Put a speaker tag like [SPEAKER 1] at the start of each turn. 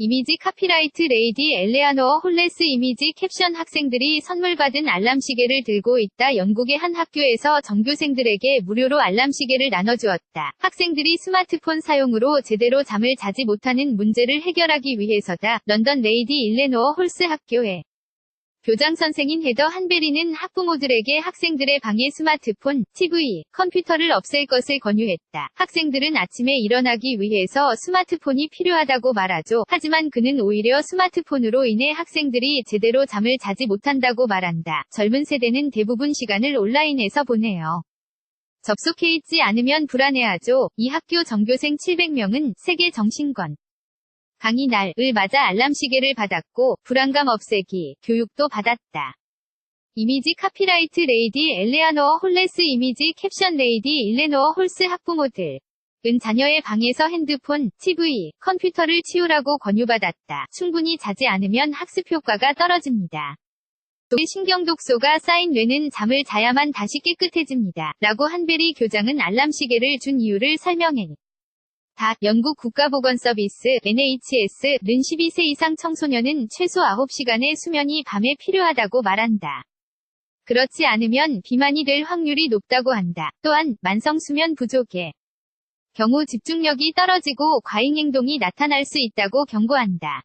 [SPEAKER 1] 이미지 카피라이트 레이디 엘레아노어 홀레스 이미지 캡션 학생들이 선물 받은 알람 시계를 들고 있다. 영국의 한 학교에서 전교생들에게 무료로 알람 시계를 나눠주었다. 학생들이 스마트폰 사용으로 제대로 잠을 자지 못하는 문제를 해결하기 위해서다. 런던 레이디 일레노어 홀스 학교에 교장 선생인 헤더 한베리는 학부모들에게 학생들의 방에 스마트폰, TV, 컴퓨터를 없앨 것을 권유했다. 학생들은 아침에 일어나기 위해서 스마트폰이 필요하다고 말하죠. 하지만 그는 오히려 스마트폰으로 인해 학생들이 제대로 잠을 자지 못한다고 말한다. 젊은 세대는 대부분 시간을 온라인에서 보내요. 접속해 있지 않으면 불안해하죠. 이 학교 전교생 700명은 세계 정신권 강의 날을 맞아 알람 시계를 받았고 불안감 없애기 교육도 받았다. 이미지 카피라이트 레이디 엘레아노어 홀레스 이미지 캡션 레이디 일레노어 홀스 학부모들 은 자녀의 방에서 핸드폰, TV, 컴퓨터를 치우라고 권유받았다. 충분히 자지 않으면 학습 효과가 떨어집니다. 또 신경 독소가 쌓인 뇌는 잠을 자야만 다시 깨끗해집니다. 라고 한베리 교장은 알람 시계를 준 이유를 설명해. 다 영국 국가보건서비스 NHS는 12세 이상 청소년은 최소 9시간의 수면이 밤에 필요하다고 말한다. 그렇지 않으면 비만이 될 확률이 높다고 한다. 또한 만성 수면 부족의 경우 집중력이 떨어지고 과잉 행동이 나타날 수 있다고 경고한다.